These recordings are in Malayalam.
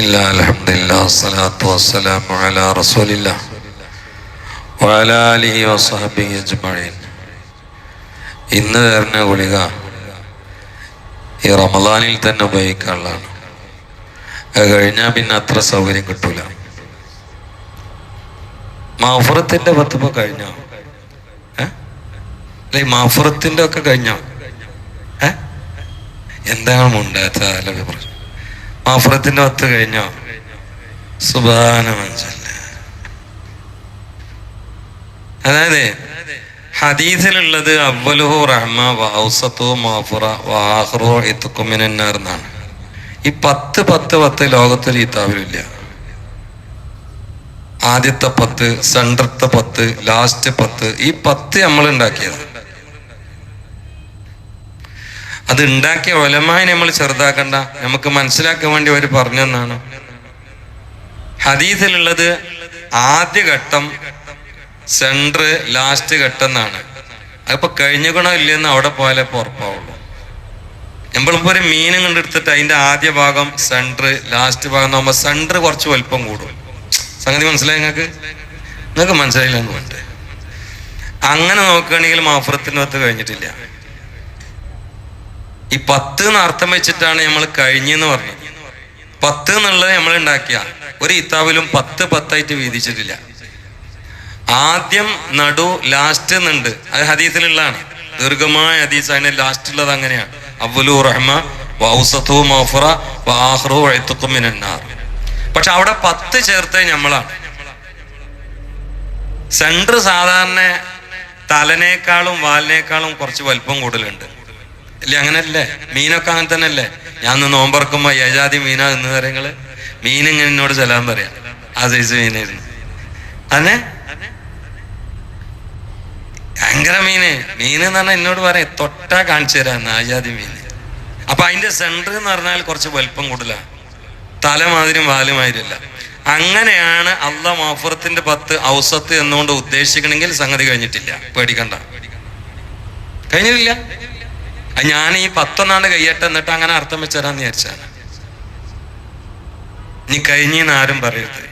ഇല്ല അലഹമില്ല അസ്സലാത്തു വസ്സലാമു അലാ റസൂലില്ല വഅലാ അലിഹി വസ്ഹബിഹി അജ്മഈൻ ഇന്ന് തരുന്ന ഗുളിക ഈ റമദാനിൽ തന്നെ ഉപയോഗിക്കാനുള്ളതാണ്. അത് കഴിഞ്ഞാൽ പിന്നെ അത്ര സൗകര്യം കിട്ടൂല. മാഫുറത്തിന്റെ പത്തിപ്പോ കഴിഞ്ഞോ? ഏ? മാഫുറത്തിന്റെ ഒക്കെ കഴിഞ്ഞോ? ഏ? എന്താണ് ഉണ്ടാകാത്ത അല്ല പറഞ്ഞു മാഫുറത്തിന്റെ പത്ത് കഴിഞ്ഞോ? സുബാന അതായത് ഹദീസിലുള്ളത് അവലുഹു റഹ്മ വൗസത്തു മാഫുറ വാഹ്റോ ഇത്തുക്കുമിനാർ എന്നാണ്. ഈ പത്ത് പത്ത് പത്ത് ലോകത്തൊരു കിതാബിലില്ല ആദ്യത്തെ പത്ത് സെൻട്രത്തെ പത്ത് ലാസ്റ്റ് പത്ത് ഈ പത്ത് നമ്മൾ ഉണ്ടാക്കിയത്. അത് ഉണ്ടാക്കിയ ഒലമായി നമ്മൾ ചെറുതാക്കണ്ട. നമുക്ക് മനസ്സിലാക്കാൻ വേണ്ടി അവർ പറഞ്ഞെന്നാണ് ഹദീസിലുള്ളത് ആദ്യ ഘട്ടം സെൻട്രൽ ലാസ്റ്റ് ഘട്ടം എന്നാണ് അതിപ്പോ കഴിഞ്ഞുകണോ ഇല്ലെന്ന് അവിടെ പോയാലേ ഉറപ്പാവുള്ളൂ. നമ്മളിപ്പോ ഒരു മീനും കണ്ടെടുത്തിട്ട് അതിന്റെ ആദ്യ ഭാഗം സെൻട്രൽ ലാസ്റ്റ് ഭാഗം നമ്മ സെൻട്രൽ കുറച്ച് വലുപ്പം കൂടും. സംഗതി മനസ്സിലായി നിങ്ങൾക്ക്? നിങ്ങൾക്ക് മനസ്സിലായില്ല എന്ന് അങ്ങനെ നോക്കുകയാണെങ്കിൽ മാഫുറത്തിന് പത്ത് കഴിഞ്ഞിട്ടില്ല. ഈ പത്ത് എന്ന് അർത്ഥം വെച്ചിട്ടാണ് നമ്മൾ കഴിഞ്ഞെന്ന് പറഞ്ഞത്. പത്ത് എന്നുള്ളത് നമ്മൾ ഉണ്ടാക്കിയ ഒരു ഇത്താവിലും പത്ത് പത്തായിട്ട് വീതിച്ചിട്ടില്ല. ആദ്യം നടു ലാസ്റ്റ് എന്നുണ്ട്. അത് ഹദീസിലുള്ളതാണ്. ദീർഘമായ ഹദീസ് അതിന് ലാസ്റ്റ് ഉള്ളത് അങ്ങനെയാണ്. അവലു റഹ്മ വൗസത്തു മൗഫറ വാഹ്റു പക്ഷെ അവിടെ പത്ത് ചേർത്ത് നമ്മളാണ് സെന്റർ സാധാരണ തലനേക്കാളും വാലിനേക്കാളും കുറച്ച് വലിപ്പം കൂടുതലുണ്ട്. ഇല്ലേ അങ്ങനല്ലേ? മീനൊക്കെ അങ്ങനെ തന്നെ അല്ലേ ഞാൻ ഒന്ന് നോമ്പറക്കുമ്പോ ഏജാതി മീനാ എന്ന് കാര്യങ്ങൾ മീൻ ഇങ്ങനെ എന്നോട് ചെല്ലാൻ പറയാം. ആ സൈസ് മീനായിരുന്നു അതെ ഭയങ്കര മീന്. മീൻ എന്ന് പറഞ്ഞാൽ എന്നോട് പറയാം തൊട്ടാ കാണിച്ചു തരാന്ന് ആജാതി മീന്. അപ്പൊ അതിന്റെ സെന്റർ എന്ന് പറഞ്ഞാൽ കുറച്ച് വലിപ്പം കൂടുതലാണ് തലമാതിരും വാലുമാതിരില്ല അങ്ങനെയാണ് അള്ള മാഫുറത്തിന്റെ പത്ത് ഔസത്ത് എന്നുകൊണ്ട് ഉദ്ദേശിക്കണമെങ്കിൽ സംഗതി കഴിഞ്ഞിട്ടില്ല. പേടിക്കണ്ട. കഴിഞ്ഞിട്ടില്ല? ഞാൻ ഈ പത്തൊന്നാണ്ട് കയ്യട്ടെ എന്നിട്ട് അങ്ങനെ അർത്ഥം വെച്ചരാന്ന് വിചാരിച്ചാണ് ഇനി കഴിഞ്ഞെന്ന് ആരും പറയരുത്.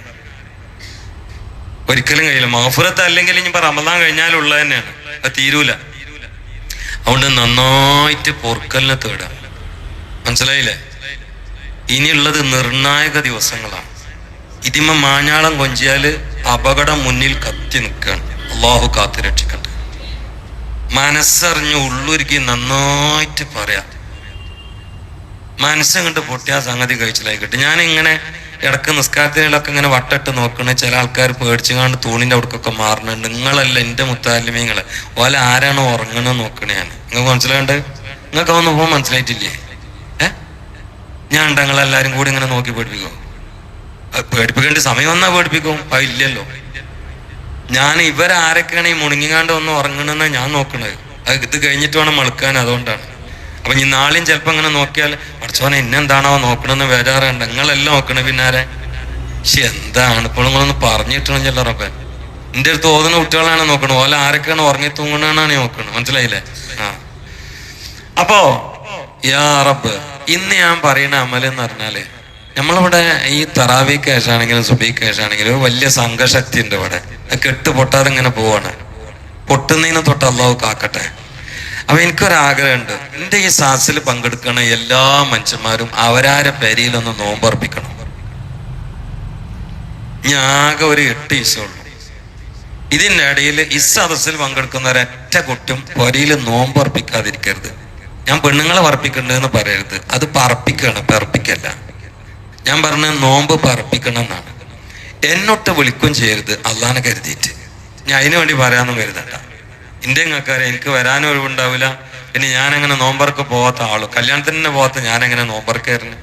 ഒരിക്കലും കഴിയില്ല. മാഫുറത്ത് അല്ലെങ്കിൽ ഇനിയിപ്പോ റമദാൻ കഴിഞ്ഞാൽ ഉള്ള തന്നെയാണ്. അത് തീരൂല. അതുകൊണ്ട് നന്നായിട്ട് പൊറുക്കലിനെ തേടാം. മനസ്സിലായില്ലേ? ഇനിയുള്ളത് നിർണായക ദിവസങ്ങളാണ്. ഇതിമ മാഞ്ഞാളം കൊഞ്ചിയാൽ അപകടം മുന്നിൽ കത്തി നിൽക്കുകയാണ്. അള്ളാഹു കാത്തു രക്ഷിക്കട്ടെ. മനസ്സറിഞ്ഞ് ഉള്ളൊരുക്കി നന്നായിട്ട് പറയാ. പറയാം മനസ്സങ്ങോട്ട് പൊട്ടിയ സംഗതി കഴിച്ചിലായിക്കട്ടെ ഞാൻ ഇങ്ങനെ ഇടയ്ക്ക് നിസ്കാരത്തിനൊക്കെ ഇങ്ങനെ വട്ടിട്ട് നോക്കണ. ചില ആൾക്കാർ പേടിച്ചുകാണ്ട് തൂണിന്റെ അവിടക്കൊക്കെ മാറണ നിങ്ങളല്ല എന്റെ മുത്താലിമീങ്ങൾ. ഓല ആരാണ് നോക്കണ ഞാൻ നിങ്ങൾക്ക് മനസ്സിലാണ്ട് നിങ്ങൾക്ക് അതൊന്നും പോകാൻ മനസ്സിലായിട്ടില്ലേ? ഞാൻ ഞങ്ങളെല്ലാരും കൂടി ഇങ്ങനെ നോക്കി പേടിപ്പിക്കും? പേടിപ്പിക്കേണ്ട സമയം വന്നാ പേടിപ്പിക്കും. അത് ഇല്ലല്ലോ. ഞാൻ ഇവരാരൊക്കെയാണ് ഈ മുണുങ്ങിങ്ങാണ്ട് ഒന്ന് ഉറങ്ങണമെന്ന് ഞാൻ നോക്കണത്. അത് ഇത് കഴിഞ്ഞിട്ട് വേണം മളുക്കാൻ അതുകൊണ്ടാണ്. അപ്പൊ ഇനി നാളെയും ചിലപ്പോ ഇങ്ങനെ നോക്കിയാൽ പഠിച്ചോനെ എന്നെന്താണോ നോക്കണമെന്ന് വരാറുണ്ട്. നിങ്ങളെല്ലാം നോക്കണേ പിന്നാരെ? പക്ഷെ എന്താണ്? ഇപ്പോൾ നിങ്ങളൊന്ന് പറഞ്ഞിട്ടണം ചെല്ലറപ്പ എന്റെ അടുത്ത് ഓതുന്ന കുട്ടികളാണ് നോക്കണത്. ഓല ആരൊക്കെയാണ് ഉറങ്ങി തൂങ്ങണെന്നാണ് നോക്കണത്. മനസ്സിലായില്ലേ? ആ. അപ്പോ യാ റബ്ബ് ഇന്ന് ഞാൻ പറയുന്ന അമലെന്ന് പറഞ്ഞാൽ നമ്മളിവിടെ ഈ തറാവി കേശാണെങ്കിലും സുബി കേശാണെങ്കിലും ഒരു വലിയ സംഘശക്തി ഉണ്ട് ഇവിടെ. കെട്ട് പൊട്ടാതെ ഇങ്ങനെ പോവാണ്. പൊട്ടുന്നതിനെ തൊട്ട് കാക്കട്ടെ. അപ്പൊ എനിക്കൊരാഗ്രഹമുണ്ട്. എന്റെ ഈ സാസിൽ പങ്കെടുക്കുന്ന എല്ലാ മനുഷ്യന്മാരും അവരാരെ പെരിയിലൊന്ന് നോമ്പർപ്പിക്കണം. ഞാൻ ആകെ ഒരു എട്ട് ഉള്ളൂ. ഇതിന്റെ ഇടയിൽ ഈ സദസ്സിൽ പങ്കെടുക്കുന്ന ഒരൊറ്റ കുട്ടും പൊരിയിൽ നോമ്പർപ്പിക്കാതിരിക്കരുത്. ഞാൻ പെണ്ണുങ്ങളെ പറപ്പിക്കണ്ടെന്ന് പറയരുത്. അത് പറപ്പിക്കണം പറപ്പിക്കല്ല ഞാൻ പറഞ്ഞ നോമ്പ് പറപ്പിക്കണം എന്നാണ് എന്നൊട്ട് വിളിക്കും ചെയ്യരുത് അള്ളാനെ കരുതിയിട്ട്. ഞാൻ അതിനു വേണ്ടി പറയാനൊന്നും കരുതണ്ട. എന്റെ ഇങ്ങക്കാരെ എനിക്ക് വരാനും ഒഴിവുണ്ടാവില്ല. പിന്നെ ഞാൻ അങ്ങനെ നോമ്പർക്ക് പോകാത്ത ആൾ. കല്യാണത്തിന് തന്നെ പോകാത്ത ഞാൻ എങ്ങനെ നോമ്പർക്കായിരുന്നു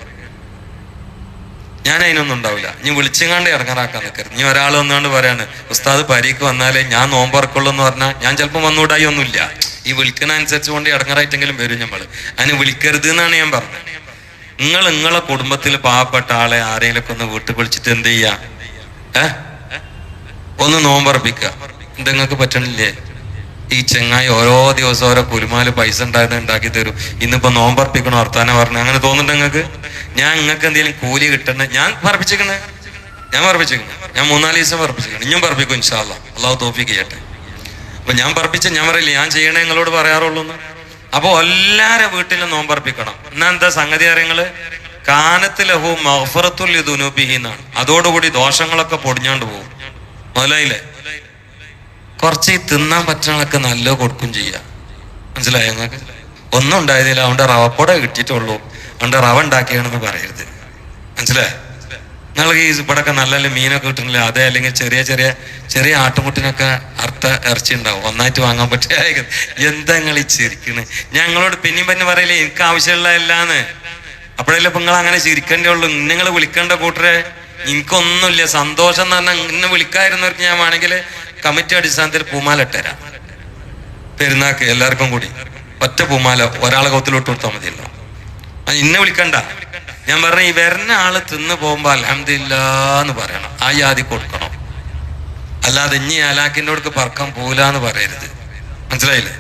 ഞാൻ അതിനൊന്നും ഉണ്ടാവില്ല. ഇനി വിളിച്ചങ്ങാണ്ട് ഇറങ്ങാറാക്കാൻ നിൽക്കരുത് നീ ഒരാൾ വന്നുകൊണ്ട് പറയാണ് ഉസ്താദ് പരീക്ക് വന്നാലേ ഞാൻ നോമ്പറക്കുള്ളൂ എന്ന് പറഞ്ഞാൽ ഞാൻ ചിലപ്പോൾ വന്നുകൂടായി ഒന്നുമില്ല. ഈ വിളിക്കുന്ന അനുസരിച്ച് കൊണ്ട് ഇറങ്ങാറായിട്ടെങ്കിലും വരും നമ്മൾ അതിന് വിളിക്കരുത് എന്നാണ് ഞാൻ പറഞ്ഞത്. നിങ്ങൾ നിങ്ങളെ കുടുംബത്തിൽ പാവപ്പെട്ട ആളെ ആരെങ്കിലൊക്കെ ഒന്ന് വീട്ടിൽ വിളിച്ചിട്ട് എന്ത് ചെയ്യാ? ഒന്ന് നോമ്പറപ്പിക്കുക. ഇത് നിങ്ങൾക്ക് പറ്റണില്ലേ? ഈ ചെങ്ങായി ഓരോ ദിവസം ഓരോ കുരുമാൽ പൈസ ഉണ്ടായത് ഉണ്ടാക്കി തരും. ഇന്നിപ്പോ നോമ്പറപ്പിക്കണോ വർത്താനം പറഞ്ഞു? അങ്ങനെ തോന്നുന്നുണ്ട് നിങ്ങൾക്ക്? ഞാൻ നിങ്ങൾക്ക് എന്തെങ്കിലും കൂലി കിട്ടണേ. ഞാൻ പറപ്പിച്ചിരിക്കണേ. ഞാൻ പറപ്പിച്ചിരിക്കണേ. ഞാൻ മൂന്നാൽ ദിവസം പറപ്പിച്ചിരിക്കണം. ഇനിയും പറപ്പിക്കും ഇൻഷാല്ല അള്ളാഹു തോഫിക്ക് ചെയ്യട്ടെ. അപ്പൊ ഞാൻ പറപ്പിച്ച ഞാൻ പറയില്ല. ഞാൻ ചെയ്യണേ നിങ്ങളോട് പറയാറുള്ളൂ എന്ന്. അപ്പൊ എല്ലാരെ വീട്ടിലും നോമ്പർപ്പിക്കണം. എന്നാ എന്താ സംഗതി അറിയങ്ങൾ? കാനത്ത് ലഹു മഹഫറത്തുൽ അതോടുകൂടി ദോഷങ്ങളൊക്കെ പൊടിഞ്ഞോണ്ട് പോകും. മുതലായില്ലേ? കുറച്ച് തിന്നാൻ പറ്റണൊക്കെ നല്ല കൊടുക്കും ചെയ്യാം. മനസ്സിലായോ ഞങ്ങൾക്ക് ഒന്നും ഉണ്ടായതില്ല. അവന്റെ റവപ്പൊട കിട്ടിയിട്ടുള്ളൂ. അവന്റെ റവ ഉണ്ടാക്കിയാണെന്ന് പറയരുത്. മനസ്സിലായോ? നിങ്ങൾക്ക് ഈ ഇവിടെയൊക്കെ നല്ല മീനൊക്കെ കിട്ടുന്നില്ല? അതെ അല്ലെങ്കിൽ ചെറിയ ചെറിയ ചെറിയ ആട്ടുമുട്ടിനൊക്കെ അർത്ഥ ഇറച്ചി ഉണ്ടാവും. ഒന്നായിട്ട് വാങ്ങാൻ പറ്റിയ എന്താ നിങ്ങൾ ഈ ചിരിക്കണ്? ഞങ്ങളോട് പിന്നെയും പിന്നെ പറയില്ലേ എനിക്ക് ആവശ്യമുള്ള എല്ലാന്ന്. അപ്പോഴല്ലേ ഇപ്പൊ നിങ്ങൾ അങ്ങനെ ചിരിക്കേണ്ടേ ഉള്ളൂ? നിങ്ങൾ വിളിക്കേണ്ട കൂട്ടരെ. എനിക്കൊന്നുമില്ല. സന്തോഷം എന്ന് പറഞ്ഞാൽ ഇന്ന് വിളിക്കാതിരുന്നവർക്ക് ഞാൻ വേണമെങ്കിൽ കമ്മിറ്റി അടിസ്ഥാനത്തിൽ പൂമാല ഇട്ടരാ പെരുന്നാക്ക് എല്ലാവർക്കും കൂടി. ഒറ്റ പൂമാല ഒരാളെ കൗത്തിലോട്ട് കൊടുത്താൽ മതിയല്ലോ. ഇന്നെ വിളിക്കണ്ട. ഞാൻ പറഞ്ഞ ഈ വരുന്ന ആൾ തിന്ന് പോകുമ്പോ അലഹമില്ലാന്ന് പറയണം. ആ യാതി കൊടുക്കണം. അല്ലാതെ ഇനി അലാക്കിന്റെ അടുക്ക് പറക്കാൻ പോലാന്ന് പറയരുത്. മനസ്സിലായില്ലേ?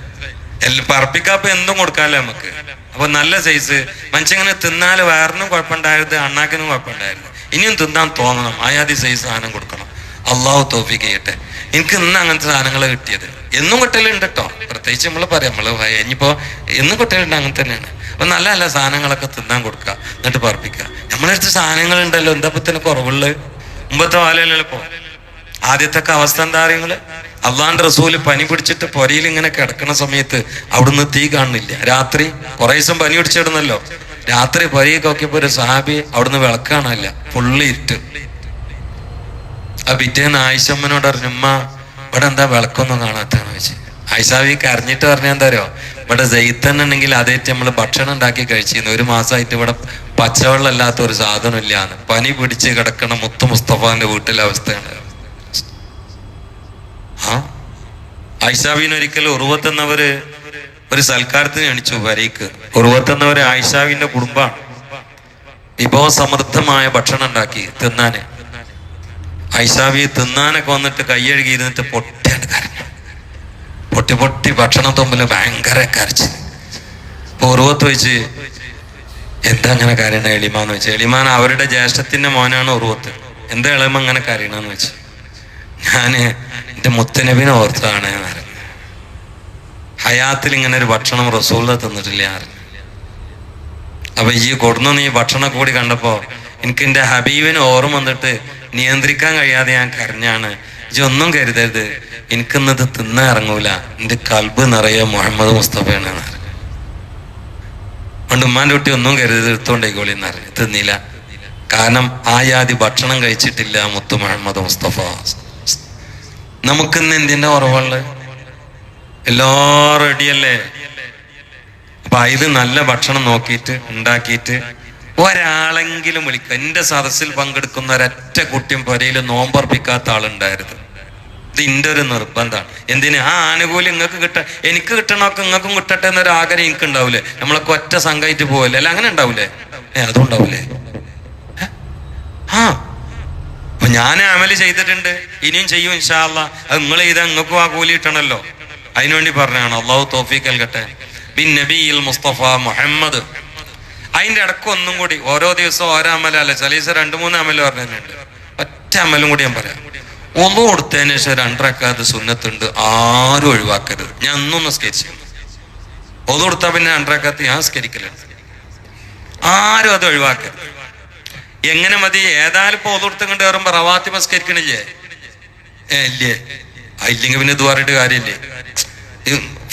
എല്ലാം പറപ്പിക്കാപ്പ എന്തും കൊടുക്കാമല്ലോ നമുക്ക്? അപ്പൊ നല്ല സൈസ് മനുഷ്യങ്ങനെ തിന്നാൽ വയറിനും കുഴപ്പമുണ്ടായിരുന്നു അണ്ണാക്കിനും കുഴപ്പമുണ്ടായിരുന്നു ഇനിയും തിന്നാൻ തോന്നണം. ആയാതി സൈസ് സാധനം കൊടുക്കണം. അള്ളാഹു തോഫിക്ക് ചെയ്യട്ടെ. എനിക്ക് ഇന്ന് അങ്ങനത്തെ സാധനങ്ങൾ കിട്ടിയത്. എന്നും കുട്ടികളുണ്ട് കേട്ടോ പ്രത്യേകിച്ച് നമ്മൾ പറയാം നമ്മൾ ഇനിയിപ്പോ എന്നും കുട്ടികളുണ്ട് അങ്ങനെ തന്നെയാണ്. അപ്പൊ നല്ല നല്ല സാധനങ്ങളൊക്കെ തിന്നാൻ കൊടുക്കുക എന്നിട്ട് പറപ്പിക്കുക. നമ്മളടുത്ത് സാധനങ്ങൾ ഉണ്ടല്ലോ എന്താ ഇപ്പൊ തന്നെ കുറവുള്ളത്? മുമ്പത്തെ വാലല്ലോ ഇപ്പോ. ആദ്യത്തെ അവസ്ഥ എന്താ അറിയങ്ങൾ? അള്ളാന്റെ റസൂൽ പനി പിടിച്ചിട്ട് പൊരയിൽ ഇങ്ങനെ കിടക്കുന്ന സമയത്ത് അവിടുന്ന് തീ കാണുന്നില്ല. രാത്രി കുറേ ദിവസം പനി പിടിച്ചിടുന്നല്ലോ. രാത്രി പൊരയിൽ നോക്കിയപ്പോ ഒരു സാബി അവിടുന്ന് വിളക്കാണല്ല ഫുള്ള് ഇരുട്ട്. ആ പിറ്റേന്ന് ആയിഷമ്മനോട് പറഞ്ഞു ഉമ്മ ഇവിടെ എന്താ വിളക്കൊന്നും കാണാത്തെന്ന് വെച്ച് ആയിഷാവി കരഞ്ഞിട്ട് പറഞ്ഞ എന്താ അറിയോ? ഇവിടെ ജയിത്തൻ അതേറ്റ് നമ്മൾ ഭക്ഷണം ഉണ്ടാക്കി കഴിച്ചിരുന്നു. ഒരു മാസമായിട്ട് ഇവിടെ പച്ചവെള്ളം അല്ലാത്ത ഒരു സാധനം ഇല്ലാന്ന്. പനി പിടിച്ച് കിടക്കണ മുത്ത് മുസ്തഫാന്റെ വീട്ടിലെ അവസ്ഥയാണ്. ആ? ആയിഷാവിന് ഒരിക്കൽ ഉറുവത്തെന്നവര് ഒരു സൽക്കാരത്തിന് എണിച്ചു വരയ്ക്ക് ഉറുവത്തെന്നവര് ആയിഷാവിന്റെ കുടുംബമാണ്. വിഭവ സമൃദ്ധമായ ഭക്ഷണം ഉണ്ടാക്കി തിന്നാന്. ഐഷാവി തിന്നാനൊക്കെ വന്നിട്ട് കൈയഴുകി ഇരുന്നിട്ട് പൊട്ടിയാണ് കരഞ്ഞു. പൊട്ടി പൊട്ടി ഭക്ഷണം തുമ്പിൽ ഭയങ്കര കരച്ച്. ഉറുവത്ത് വെച്ച് എന്താ അങ്ങനെ കരയണ എളിമാന്ന് വെച്ച്? എളിമാൻ അവരുടെ ജ്യേഷ്ഠത്തിന്റെ മോനാണ് ഉറുവത്ത്. എന്താ എളിമ അങ്ങനെ കരയണെന്ന് വെച്ച്? ഞാൻ എന്റെ മുത്തനബിനെ ഓർത്താണ് അറിഞ്ഞു. ഹയാത്തിൽ ഇങ്ങനെ ഒരു ഭക്ഷണം റസൂല തിന്നിട്ടില്ല അറിഞ്ഞു. അപ്പൊ ഈ കൊടുന്നു നീ ഭക്ഷണം കൂടി കണ്ടപ്പോ എനിക്ക് എന്റെ ഹബീബിന് ഓർമ്മ വന്നിട്ട് നിയന്ത്രിക്കാൻ കഴിയാതെ ഞാൻ കരഞ്ഞാണ്. ഇതൊന്നും കരുതരുത്. എനിക്കിന്നത് തിന്ന ഇറങ്ങൂല. എന്റെ കൽബ് നിറയെ മുഹമ്മദ് മുസ്തഫയാണ്. അതുകൊണ്ട് ഉമ്മാന്റെ കുട്ടി ഒന്നും കരുതരുത്. എടുത്തോണ്ടേക്കോളി എന്ന് പറഞ്ഞു. തിന്നില്ല. കാരണം ആ യാതി ഭക്ഷണം കഴിച്ചിട്ടില്ല മുത്തു മുഹമ്മദ് മുസ്തഫ. നമുക്കിന്ന് എന്തിന്റെ കുറവുള്ളത്? എല്ലാ റെഡിയല്ലേ? അപ്പൊ ഇത് നല്ല ഭക്ഷണം നോക്കിയിട്ട് ഉണ്ടാക്കിയിട്ട് ഒരാളെങ്കിലും വിളിക്കുക എന്റെ സദസ്സിൽ പങ്കെടുക്കുന്ന ഒരൊറ്റ കുട്ടിയും പുരയിൽ നോമ്പർപ്പിക്കാത്ത ആളുണ്ടായിരുന്നു. ഇത് എന്റെ ഒരു നിർബന്ധമാണ്. എന്തിന്? ആ ആനുകൂല്യം നിങ്ങൾക്ക് കിട്ട എനിക്ക് കിട്ടണമൊക്കെ നിങ്ങൾക്കും കിട്ടട്ടെ എന്നൊരു ആഗ്രഹം എനിക്ക് ഉണ്ടാവില്ലേ നമ്മളൊക്കെ ഒറ്റ സംഘമായിട്ട് പോവല്ലേ? അല്ല അങ്ങനെ ഉണ്ടാവില്ലേ ഏ അതും ഉണ്ടാവില്ലേ ആ. അപ്പൊ ഞാൻ അമൽ ചെയ്തിട്ടുണ്ട്. ഇനിയും ചെയ്യും ഇൻഷാല്ല അത് നിങ്ങൾ ചെയ്താൽ നിങ്ങൾക്കും ആ കൂലി കിട്ടണല്ലോ. അതിനുവേണ്ടി പറഞ്ഞാണ് അള്ളാഹു തോഫീക്ക് നൽകട്ടെ. ബിൻ നബിയിൽ മുസ്തഫ മുഹമ്മദ്. അതിന്റെ ഇടയ്ക്ക് ഒന്നും കൂടി ഓരോ ദിവസവും ഓരോ അമലല്ല? ചലീസ രണ്ട് മൂന്ന് അമൽ പറഞ്ഞിട്ടുണ്ട്. ഒറ്റ അമലും കൂടി ഞാൻ പറയാം. ഒന്നും കൊടുത്തതിന് ശേഷം രണ്ടരക്കാത്ത സുന്നത്തുണ്ട് ആരും ഒഴിവാക്കരുത്. ഞാൻ ഒന്നും നിസ്കരിച്ചു ഒന്ന് കൊടുത്താൽ പിന്നെ രണ്ടരക്കാത്ത ഞാൻ സ്കരിക്കലുണ്ട് ആരും അത് ഒഴിവാക്കരുത്. എങ്ങനെ മതി? ഏതായാലും ഇപ്പൊ ഒതുകൊടുത്തും കണ്ട് കയറുമ്പോ റവാത്തി മസ്കരിക്കണില്ലേ ഏ ഇല്ലേ? ഇല്ലെങ്കിൽ പിന്നെ ഇത് പറഞ്ഞിട്ട് കാര്യമില്ലേ?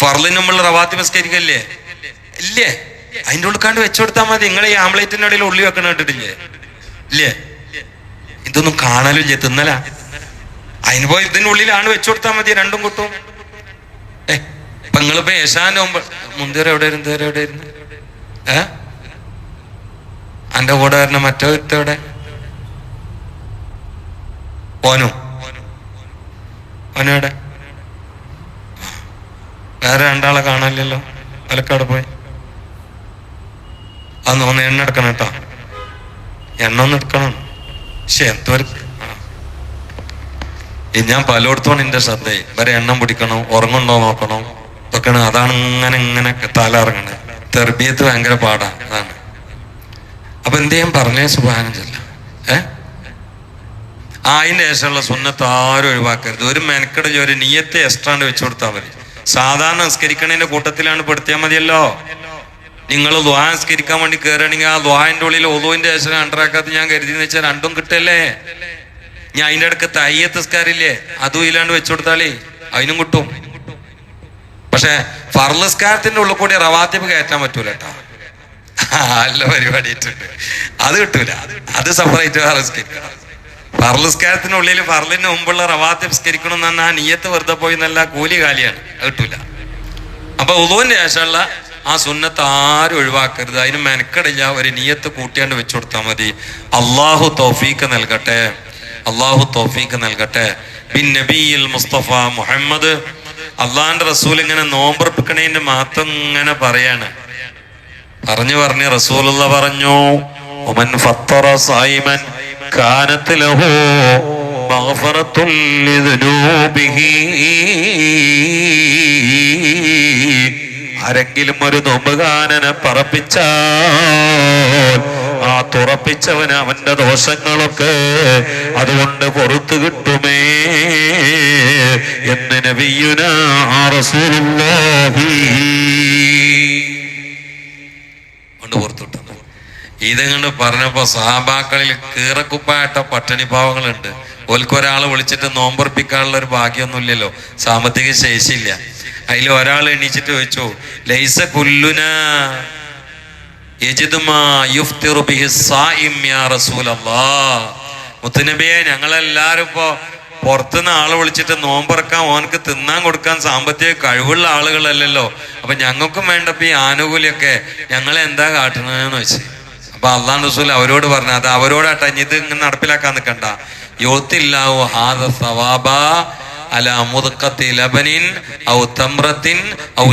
ഫർലിന് നമ്മൾ റവാത്തി മസ്കരിക്കല്ലേ ഇല്ലേ? അതിന്റെ ഉൾക്കാണ്ട് വെച്ചുകൊടുത്താൽ മതി. നിങ്ങൾ ഈ ആംബ്ലേറ്റിന്റെ ഇടയിൽ ഉള്ളി വെക്കണ കേട്ടിട്ടില്ലേ ഇല്ലേ? ഇതൊന്നും കാണലില്ലേ തിന്നല. അതിന് പോയി ഇതിനുള്ളിലാണ് വെച്ചുകൊടുത്താൽ മതി. രണ്ടും കൂട്ടും. ഏ ഇപ്പൊ നിങ്ങളിപ്പോ മുമ്പ് മുന്തിര എവിടെ ഇരുന്നു എവിടെ ഇരുന്ന് ഏ? അന്റെ കൂടെ വരുന്ന മറ്റോ ഇത്തവിടെ ഓനു? ഓനോടെ വേറെ രണ്ടാളെ കാണാനില്ലല്ലോ പാലക്കാട് പോയി അന്ന് ഒന്ന് എണ്ണ എടുക്കണം കേട്ടോ എണ്ണ ഒന്ന് എടുക്കണം. പക്ഷെ എന്തോ ഒരു ആ. ഈ ഞാൻ പലയിടത്തോളം എന്റെ ശ്രദ്ധ വരെ എണ്ണം പിടിക്കണം ഉറങ്ങുണ്ടോ നോക്കണം. ഇതൊക്കെയാണ് അതാണ് ഇങ്ങനെ ഇങ്ങനെ തല ഇറങ്ങണത് തെർബിയത്ത് ഭയങ്കര പാടാണ് അതാണ്. അപ്പൊ എന്ത് ചെയ്യാൻ പറഞ്ഞേ സുഭാനം ചെല്ല. ഏ? അതിന്റെ ശേഷമുള്ള സുന്നത്ത് ആരും ഒഴിവാക്കരുത്. ഒരു മെനക്കെട് ഒരു നീയത്തെ എക്സ്ട്രാണ്ട് വെച്ചു കൊടുത്താൽ മതി. സാധാരണ നിസ്കരിക്കണേന്റെ കൂട്ടത്തിലാണ് പെടുത്തിയാൽ മതിയല്ലോ. നിങ്ങൾ ദ്വാ നിസ്കരിക്കാൻ വേണ്ടി കയറുകയാണെങ്കിൽ ആ ദ്വാന്റെ ഉള്ളിൽ ഓതോന്റെ ശേഷം അണ്ടറാക്കാത്ത ഞാൻ കരുതി എന്ന് വെച്ചാൽ രണ്ടും കിട്ടല്ലേ? ഞാൻ അതിന്റെ അടുക്ക് തയ്യത്തസ്കാരില്ലേ അതും ഇല്ലാണ്ട് വെച്ചു കൊടുത്താലേ അതിനും കിട്ടും. പക്ഷെ ഫർലസ്കാരത്തിന്റെ ഉള്ളിൽ കൂടി റവാത്തിപ്പ് കയറ്റാൻ പറ്റൂല കേട്ടോ. നല്ല പരിപാടി അത് കിട്ടൂല. അത് സെപ്പറേറ്റ് ഫർലസ്കരിക്കണം ഫർലസ്കാരത്തിനുള്ളിൽ ഫർലിന് മുമ്പുള്ള റവാത്തിപ്പ് സ്കരിക്കണം എന്ന് പറഞ്ഞാൽ ആ നീയത്ത് വെറുതെ പോയി നല്ല കൂലി കാലിയാണ്. കിട്ടൂല. അപ്പൊ ഉദോന്റെ ശേഷമുള്ള ആ സുന്നത്ത് ആരും ഒഴിവാക്കരുത്. അതിന് മെനക്കടില്ല. ഒരു നീയത്ത് കൂട്ടിയാണ്ട് വെച്ചു കൊടുത്താൽ മതി. അള്ളാഹു തോഫീക്ക് നൽകട്ടെ. അള്ളാഹു തോഫീക്ക് നൽകട്ടെ. ബിൻ മുസ്തഫ മുഹമ്മദ്. അള്ളാഹിന്റെ റസൂൽ ഇങ്ങനെ നോമ്പർപ്പിക്കണേന്റെ മാത്രം ഇങ്ങനെ പറയാണ്. പറഞ്ഞു പറഞ്ഞ് റസൂലുള്ള പറഞ്ഞു ഒമൻ ഫത്തറ സായിമൻ കാനത്ത് ലഹു മഗ്ഫറത്തുൽ ലിദുനൂബിഹി. ആരെങ്കിലും ഒരു നോമ്പുകാരനെ പറപ്പിച്ചാൽ ആ തുറപ്പിച്ചവന് അവന്റെ ദോഷങ്ങളൊക്കെ അതുകൊണ്ട് പുറത്തു കിട്ടുമേ എന്ന് നബിയുന കൊണ്ട് പുറത്തുവിട്ടത് ഇതങ്ങണ്ട് പറഞ്ഞപ്പോ സഹാബാക്കളിൽ കീറക്കുപ്പായിട്ട പട്ടിണി പാവങ്ങളുണ്ട് ഓൽക്ക് ഒരാളെ വിളിച്ചിട്ട് നോമ്പർപ്പിക്കാനുള്ള ഒരു ഭാഗ്യമൊന്നുമില്ലല്ലോ. സാമ്പത്തിക ശേഷിയില്ല. അതിൽ ഒരാൾ എണീച്ചിട്ട് ചോദിച്ചു ലൈസ കുല്ലുന? മുത്തുനബിയെ ഞങ്ങളെല്ലാരും ഇപ്പോ പുറത്തുനിന്ന് ആൾ വിളിച്ചിട്ട് നോമ്പറക്കാൻ ഓനക്ക് തിന്നാൻ കൊടുക്കാൻ സാമ്പത്തിക കഴിവുള്ള ആളുകളല്ലല്ലോ. അപ്പൊ ഞങ്ങൾക്കും വേണ്ടപ്പോ ഈ ആനുകൂല്യൊക്കെ ഞങ്ങളെ എന്താ കാട്ടണെന്ന് വെച്ച്. അപ്പൊ അള്ളാൻ റസൂൽ അവരോട് പറഞ്ഞു അത് അവരോടാട്ടെ ഇത് ഇങ്ങനെ നടപ്പിലാക്കാൻ നിൽക്കണ്ട യോത്തില്ലാവോ ഹാദ സവാബ ഔ ഔ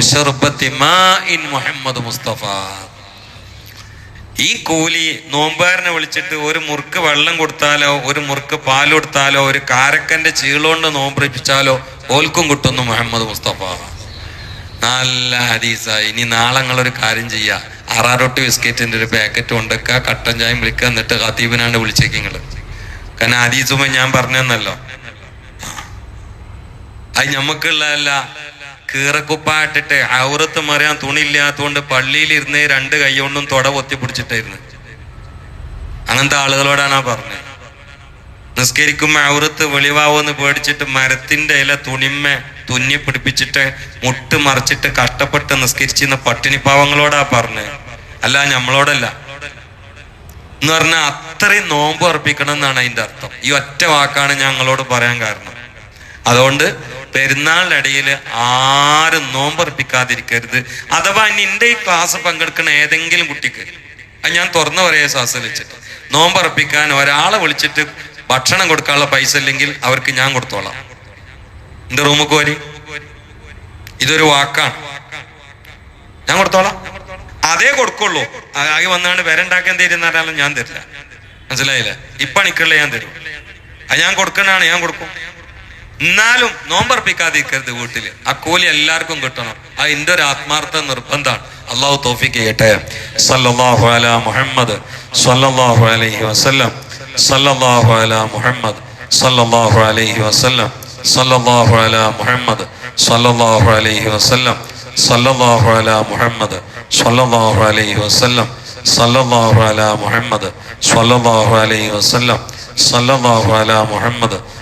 മുഹമ്മദ് മുസ്തഫ. ഈ കൂലി നോമ്പുകാരനെ വിളിച്ചിട്ട് ഒരു മുറുക്ക് വെള്ളം കൊടുത്താലോ ഒരു മുറുക്ക് പാൽ കൊടുത്താലോ ഒരു കാരക്കന്റെ ചീളുകൊണ്ട് നോമ്പറിപ്പിച്ചാലോ ഓൽക്കും കിട്ടുന്നു മുഹമ്മദ് മുസ്തഫ. നല്ല ഹദീസായി ഇനി നാളെ ഒരു കാര്യം ചെയ്യാ. അറാറൊട്ടി ബിസ്ക്കറ്റിന്റെ ഒരു പാക്കറ്റ് കൊണ്ടുവെക്കുക കട്ടൻ ചായം വിളിക്കുക എന്നിട്ട് ഖത്തീബിനാണ് വിളിച്ചേക്കിങ്ങൾ കാരണം ഹദീസുമ ഞാൻ പറഞ്ഞെന്നല്ലോ അത് ഞമ്മക്കുള്ളതല്ല കീറക്കുപ്പായിട്ടിട്ട് ഔറത്ത് മറിയാൻ തുണിയില്ലാത്തതുകൊണ്ട് പള്ളിയിൽ ഇരുന്ന് രണ്ട് കൈ കൊണ്ടും തുട പൊത്തി പിടിച്ചിട്ടായിരുന്നു. അങ്ങനത്തെ ആളുകളോടാണ് പറഞ്ഞത്. നിസ്കരിക്കുമ്പോ ഔറത്ത് വെളിവാവെന്ന് പേടിച്ചിട്ട് മരത്തിന്റെ ഇല തുണിമ്മ തുന്നി പിടിപ്പിച്ചിട്ട് മുട്ട് മറിച്ചിട്ട് കഷ്ടപ്പെട്ട് നിസ്കരിച്ചിരുന്ന പട്ടിണി പാവങ്ങളോടാ പറഞ്ഞത്. അല്ല നമ്മളോടല്ല എന്ന് പറഞ്ഞാൽ അത്രയും നോമ്പ് അർപ്പിക്കണം എന്നാണ് അതിന്റെ അർത്ഥം. ഈ ഒറ്റ വാക്കാണ് ഞങ്ങളോട് പറയാൻ കാരണം. അതുകൊണ്ട് പെരുന്നാളിനിടയിൽ ആരും നോമ്പർപ്പിക്കാതിരിക്കരുത് അഥവാ നിന്റെ ഈ ക്ലാസ് പങ്കെടുക്കുന്ന ഏതെങ്കിലും കുട്ടിക്ക് അത് ഞാൻ തുറന്നു പറയാ ശ്വാസം വെച്ചിട്ട് നോമ്പർപ്പിക്കാൻ ഒരാളെ വിളിച്ചിട്ട് ഭക്ഷണം കൊടുക്കാനുള്ള പൈസ ഇല്ലെങ്കിൽ അവർക്ക് ഞാൻ കൊടുത്തോളാം. എന്റെ റൂമ് കോരി. ഇതൊരു വാക്കാണ്. ഞാൻ കൊടുത്തോളാം. അതേ കൊടുക്കുള്ളൂ. ആകെ വന്നാണ് വരണ്ടാക്കാൻ തരുന്നാലും ഞാൻ തരില്ല. മനസ്സിലായില്ല? ഇപ്പണിക്കുള്ള ഞാൻ തരും. അത് ഞാൻ കൊടുക്കണാണ് ഞാൻ കൊടുക്കും. എന്നാലും നോമ്പർപ്പിക്കാതിരിക്കരുത് വീട്ടിൽ ആ കൂലി എല്ലാവർക്കും കിട്ടണം. ആ എന്റെ ഒരു ആത്മാർത്ഥ നിർബന്ധമാണ്. അള്ളാഹു തോഫിക്ക് ചെയ്യട്ടെ. സല്ലല്ലാഹു അല മുഹമ്മദ്. സല്ലല്ലാഹു അലൈഹി വസല്ലം. സല്ലല്ലാഹു അല മുഹമ്മദ്. സല്ലല്ലാഹു അലൈഹി വസല്ലം. സല്ലല്ലാഹു അല മുഹമ്മദ്. സല്ലല്ലാഹു അലൈഹി വസല്ലം. സല്ലല്ലാഹു അല മുഹമ്മദ്. സല്ലല്ലാഹു അലൈഹി വസല്ലം. സല്ലല്ലാഹു അല മുഹമ്മദ്. സല്ലല്ലാഹു അലൈഹി വസല്ലം. സല്ലല്ലാഹു അല മുഹമ്മദ്.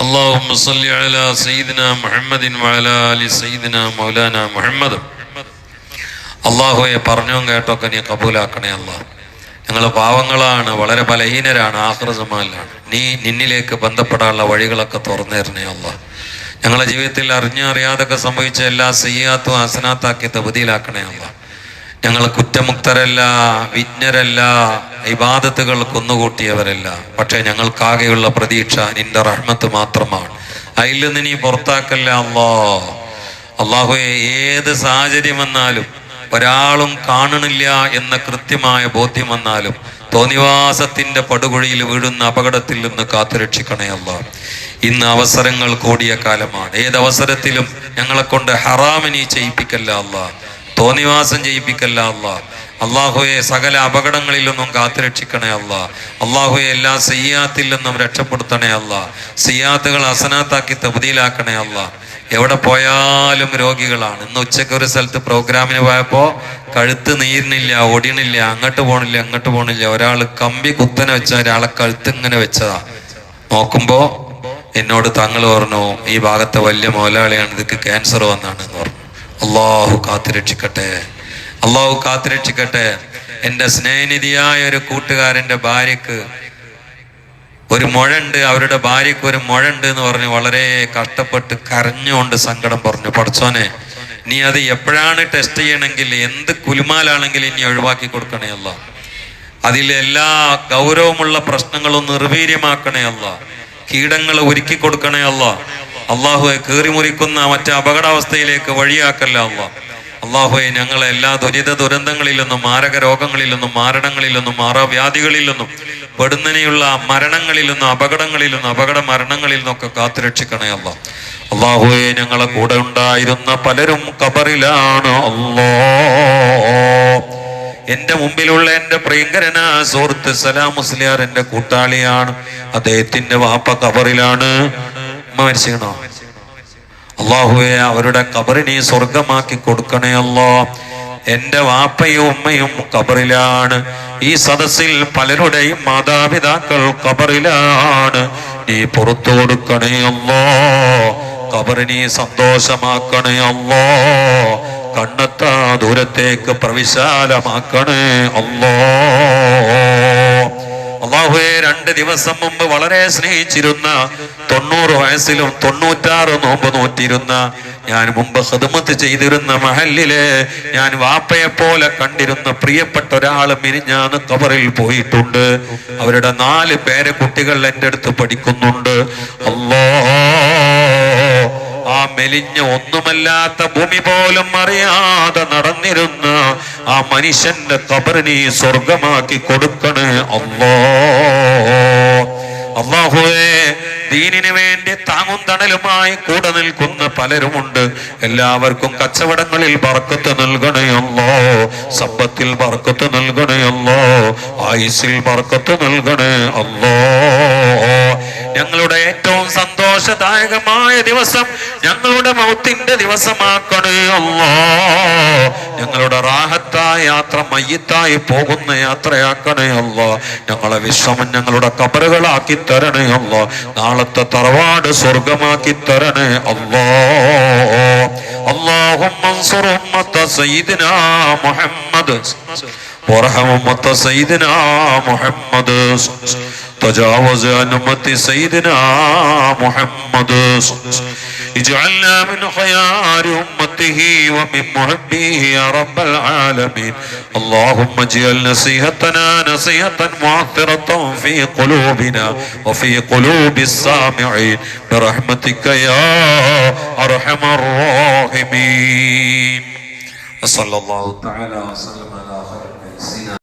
اللهم صل على سيدنا محمد وعلى ال سيدنا مولانا محمد അള്ളാഹുയെ പറഞ്ഞും കേട്ടൊക്കെ നീ കബൂലാക്കണേ അള്ളാഹ് ഞങ്ങൾ പാവങ്ങളാണ് വളരെ ബലഹീനരാണ് ആഹ്റസമാലാണ് നീ നിന്നിലേക്ക് ബന്ധപ്പെടാനുള്ള വഴികളൊക്കെ തുറന്നു തരണേ അള്ളാഹ് ഞങ്ങളെ ജീവിതത്തിൽ അറിഞ്ഞോ അറിയാതൊക്കെ സംഭവിച്ച എല്ലാ സയ്യാത്തും അസനാത്താക്കി തബുതിയിലാക്കണേ അല്ല ഞങ്ങൾ കുറ്റമുക്തരല്ല വിജ്ഞരല്ല ഇബാദത്തുകൾ കുന്നുകൂട്ടിയവരല്ല. പക്ഷേ ഞങ്ങൾക്കാകെയുള്ള പ്രതീക്ഷ നിന്റെ റഹ്മത്ത് മാത്രമാണ്. അതിൽ നിന്ന് നീ പുറത്താക്കല്ല അല്ലോ അള്ളാഹുയെ ഏത് സാഹചര്യം വന്നാലും ഒരാളും കാണണില്ല എന്ന കൃത്യമായ ബോധ്യം വന്നാലും തോന്നിവാസത്തിന്റെ പടുകുഴിയിൽ വീഴുന്ന അപകടത്തിൽ നിന്ന് കാത്തുരക്ഷിക്കണേ അല്ല ഇന്ന് അവസരങ്ങൾ കൂടിയ കാലമാണ്. ഏതവസരത്തിലും ഞങ്ങളെ കൊണ്ട് ഹറാമിനി ചെയ്യിപ്പിക്കല്ല അല്ല തോന്നിവാസം ചെയ്യിപ്പിക്കല്ല അള്ളാ. അള്ളാഹുയെ സകല അപകടങ്ങളിൽ നിന്നും കാത്തുരക്ഷിക്കണേ അല്ല അള്ളാഹുയെ എല്ലാ സയ്യാത്തിൽ നിന്നും രക്ഷപ്പെടുത്തണേ അല്ല സിയാത്തുകൾ അസനാത്താക്കി തബുതിയിലാക്കണേ അല്ല എവിടെ പോയാലും രോഗികളാണ്. ഇന്ന് ഉച്ചയ്ക്ക് ഒരു സ്ഥലത്ത് പ്രോഗ്രാമിന് പോയപ്പോ കഴുത്ത് നീരിനില്ല ഒടിയണില്ല അങ്ങോട്ട് പോണില്ല അങ്ങോട്ട് പോണില്ല. ഒരാൾ കമ്പി കുത്തനെ വെച്ച ഒരാളെ കഴുത്ത് ഇങ്ങനെ വെച്ചതാ. നോക്കുമ്പോ എന്നോട് തങ്ങൾ പറഞ്ഞു ഈ ഭാഗത്തെ വലിയ മുതലാളിയാണ് ഇതൊക്കെ ക്യാൻസർ വന്നാണ് എന്ന് പറഞ്ഞു. അള്ളാഹു കാത്തുരക്ഷിക്കട്ടെ. അള്ളാഹു കാത്തുരക്ഷിക്കട്ടെ. എന്റെ സ്നേഹനിധിയായ ഒരു കൂട്ടുകാരന്റെ ഭാര്യക്ക് ഒരു മുഴണ്ട് അവരുടെ ഭാര്യക്ക് ഒരു മുഴണ്ട് എന്ന് പറഞ്ഞ് വളരെ കഷ്ടപ്പെട്ട് കരഞ്ഞുകൊണ്ട് സങ്കടം പറഞ്ഞു. പഠിച്ചോനെ നീ അത് എപ്പോഴാണ് ടെസ്റ്റ് ചെയ്യണമെങ്കിൽ എന്ത് കുലുമാലാണെങ്കിലും ഇനി ഒഴിവാക്കി കൊടുക്കണേ അല്ല അതിൽ എല്ലാ ഗൗരവമുള്ള പ്രശ്നങ്ങളും നിർവീര്യമാക്കണേ അല്ല കീടങ്ങൾ ഒരുക്കി കൊടുക്കണേ അല്ല അള്ളാഹുവെ കീറി മുറിക്കുന്ന മറ്റു അപകടാവസ്ഥയിലേക്ക് വഴിയാക്കല്ല അള്ളാഹ് അള്ളാഹുവെ ഞങ്ങളെ എല്ലാ ദുരിത ദുരന്തങ്ങളിൽ നിന്നും മാരക രോഗങ്ങളിൽ നിന്നും മാരണങ്ങളിൽ നിന്നും മാറാവ്യാധികളിൽ നിന്നും പെടുന്നനെയുള്ള മരണങ്ങളിൽ നിന്നും അപകടങ്ങളിൽ നിന്നും അപകട മരണങ്ങളിൽ നിന്നൊക്കെ കാത്തുരക്ഷിക്കണേ അല്ല അള്ളാഹുവെ ഞങ്ങളെ കൂടെ ഉണ്ടായിരുന്ന പലരും കബറിലാണ് അല്ലോ എന്റെ മുമ്പിലുള്ള എന്റെ പ്രിയങ്കരനാ സുഹൃത്ത് സലാം മുസ്ലിയാർ എന്റെ കൂട്ടാളിയാണ്. അദ്ദേഹത്തിന്റെ വാപ്പ കബറിലാണ് ഉമ്മ മരിച്ചിക്കണോ അള്ളാഹുവെ അവരുടെ കബറിനെ സ്വർഗമാക്കി കൊടുക്കണേ അല്ലോ. എന്റെ വാപ്പയും ഉമ്മയും കബറിലാണ് ഈ സദസ്സിൽ പലരുടെയും മാതാപിതാക്കൾ കബറിലാണ് നീ പുറത്തു കൊടുക്കണേ അല്ലോ. കബറിനെ സന്തോഷമാക്കണേ അല്ലോ. കണ്ണെത്താ ദൂരത്തേക്ക് പ്രവിശാലമാക്കണേ അല്ലോ. അള്ളാഹുവെ രണ്ട് ദിവസം മുമ്പ് വളരെ സ്നേഹിച്ചിരുന്ന തൊണ്ണൂറ് വയസ്സിലും തൊണ്ണൂറ്റാറ് നോമ്പ് നോറ്റിരുന്ന ഞാൻ മുമ്പ് ഹൃദമത്ത് ചെയ്തിരുന്ന മഹലിലെ ഞാൻ വാപ്പയെ പോലെ കണ്ടിരുന്ന പ്രിയപ്പെട്ട ഒരാൾ മിനിഞ്ഞാന്ന് കബറിൽ പോയിട്ടുണ്ട്. അവരുടെ നാല് പേരെ കുട്ടികൾ എന്റെ അടുത്ത് പഠിക്കുന്നുണ്ട്. അല്ലോ ആ മെലിഞ്ഞ ഒന്നുമല്ലാത്ത ഭൂമി പോലും അറിയാതെ നടന്നിരുന്ന ആ മനുഷ്യന്റെ കബറിനെ സ്വർഗമാക്കി കൊടുക്കണേ. അല്ലോ അള്ളാഹുവേ ദീനിന് വേണ്ടി താങ്ങും തണലുമായി കൂടെ നിൽക്കുന്ന പലരുമുണ്ട്. എല്ലാവർക്കും കച്ചവടങ്ങളിൽ ബർക്കത്ത് നൽകണയല്ലോ സമ്പത്തിൽ ബർക്കത്ത് നൽകണയല്ലോ ആയുസിൽ ബർക്കത്ത് നൽകണേ അല്ലോ ഞങ്ങളുടെ ഏറ്റവും സന്തോഷദായകമായ ദിവസം ഞങ്ങളുടെ മൗത്തിന്റെ ദിവസമാക്കണേ അല്ലോ ഞങ്ങളുടെ റാഹത്തായ യാത്ര മയ്യത്തായി പോകുന്ന യാത്രയാക്കണേ അല്ലോ ഞങ്ങളെ വിശ്രമം ഞങ്ങളുടെ കബറുകളാക്കി തരണേ അല്ലോ നാളത്തെ തറവാട് സ്വർഗമാക്കി തരണേ അല്ലോ اللهم انصر أمة سيدنا محمد وارحم أمة سيدنا محمد تجاوز عن أمة سيدنا محمد اجعلنا من خيار أمته ومن محبيه يا رب العالمين. اللهم اجعل نصيحتنا نصيحة مؤثرة في قلوبنا وفي قلوب السامعين. برحمتك يا أرحم الراحمين. صلى الله تعالى وسلم. على خير سيدنا